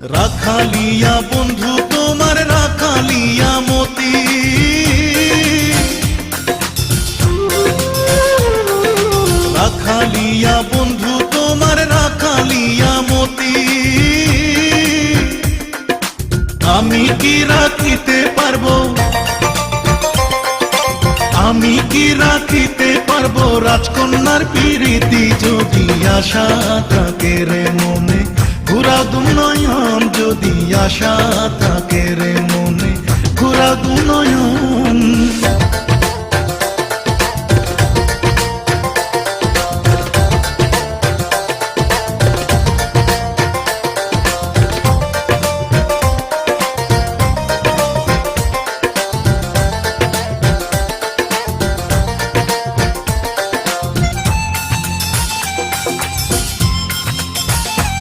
রাখালিয়া বন্ধু, তোমার রাখালিয়া মতি। রাখালিয়া বন্ধু, তোমার রাখালিয়া মতি। আমি কি রাখিতে পারব? আমি কি রাখিতে পারব? রাজকন্যার পিরিতি যদি আশা থাকে রে মনে। যদি আশা থাকে রে মনে ঘুরা দুনয়ন